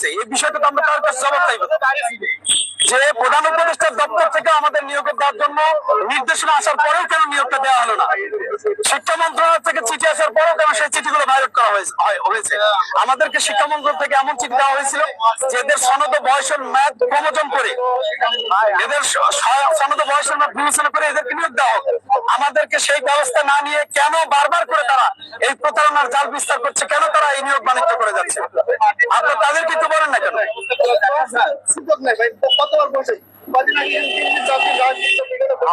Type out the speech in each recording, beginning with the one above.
করেছে এই বিষয়টা তো আমরা তার কাছে জবাব চাইব যে প্রধান উপদেষ্টার দপ্তর থেকে আমাদের নিয়োগের দেওয়ার জন্য নির্দেশনা আসার পরেও কেন নিয়োগটা দেওয়া হলো না? শিক্ষা মন্ত্রণালয় থেকে চিঠি আসার পরেও কেন সেই চিঠিগুলো ভাইরাল করা হয়েছে আমাদেরকে শিক্ষা মন্ত্রণালয় থেকে এমন চিঠি দেওয়া হয়েছিল যে এদের সনদ বয়সের ম্যাদ ক্রমোজন করে এদের সনদ বয়সের ম্যাদ বিবেচনা করে এদেরকে নিয়োগ দেওয়া হোক। আমাদেরকে সেই ব্যবস্থা না নিয়ে কেন বারবার করে তারা এই প্রতারণার জাল বিস্তার করছে? কেন তারা এই নিয়োগ বাণিজ্য করে যাচ্ছে? আপনার তাদের সুযোগ নেই ভাই কতবার বলছে?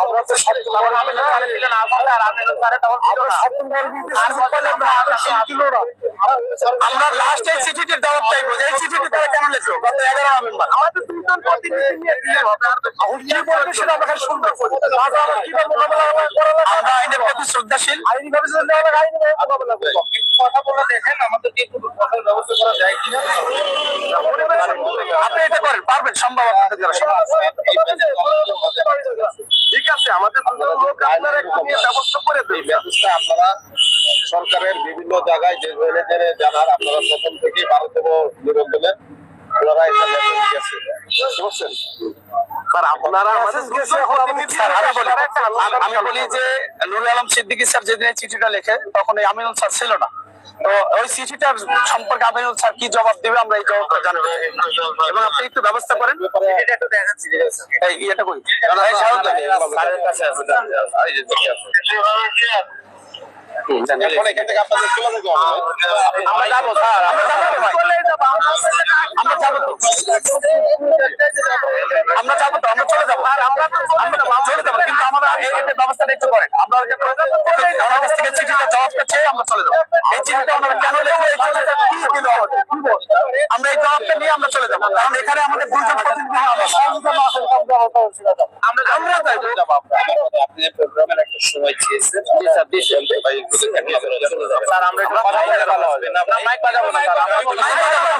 আমরা তো সব আমরা লাস্ট এই চিঠিটির জবাব চাইব এই চিঠিটি তারা কেন লিখলো গত এগারো নভেম্বর। আমাদের দুজন প্রতিনিধি নিয়ে হবে কি বলবে সেটা শুনব আজ আমরা আইনের প্রতি শ্রদ্ধাশীল। আইনি ভাবে যদি দেওয়া আইনি কথা বলে দেখেন আমাদেরকে একটু কথার ব্যবস্থা করা যায় কিনা আপনি এটা করেন পারবেন সম্ভব আপনাদের দ্বারা সম্ভব। ঠিক আছে আমাদের লোক আপনারা একটু ব্যবস্থা করে ব্যবস্থা আপনারা সরকারের বিভিন্ন জায়গায় যে জানার আপনারা প্রথম ভারতীয় নিবন্ধনের ওনারা এটা মেসেজ গেছে। বুঝছেন আমি বলি যে নুরুল আলম সিদ্দিকী স্যার যেদিন চিঠিটা লেখে তখন এই আমিনুল স্যার ছিল না। তো ওই চিঠিটার সম্পর্কে আমিনুল স্যার কি জবাব দেবে আমরা এই জবাবটা জানব এবং আপনি একটু ব্যবস্থা করেন। এই ইয়েটা করি। আমরা যাব স্যার। আমরা যাব তো আমরা যাব তো। আমরা যাব তো। আমরা চলে যাব। আর আমরা আমরা চলে যাব কিন্তু আমরা ব্যবস্থাটা একটু করেন। আমরা কাছ থেকে চিঠিটা জবাবটা চেয়ে আমরা চলে যাব। এই চিঠিটা কেন লিখলো এই কি দিল বল? আমরা এই জবাবটা নিয়ে আমরা চলে যাব। কারণ এখানে আমাদের দুজন প্রতিনিধি আমরা আমরা আমরা আমরা প্রোগ্রামের একটা সময় দেখেন স্যার আমরা মাইক বাজাবো না স্যার আমরা মাইক বাজাবো না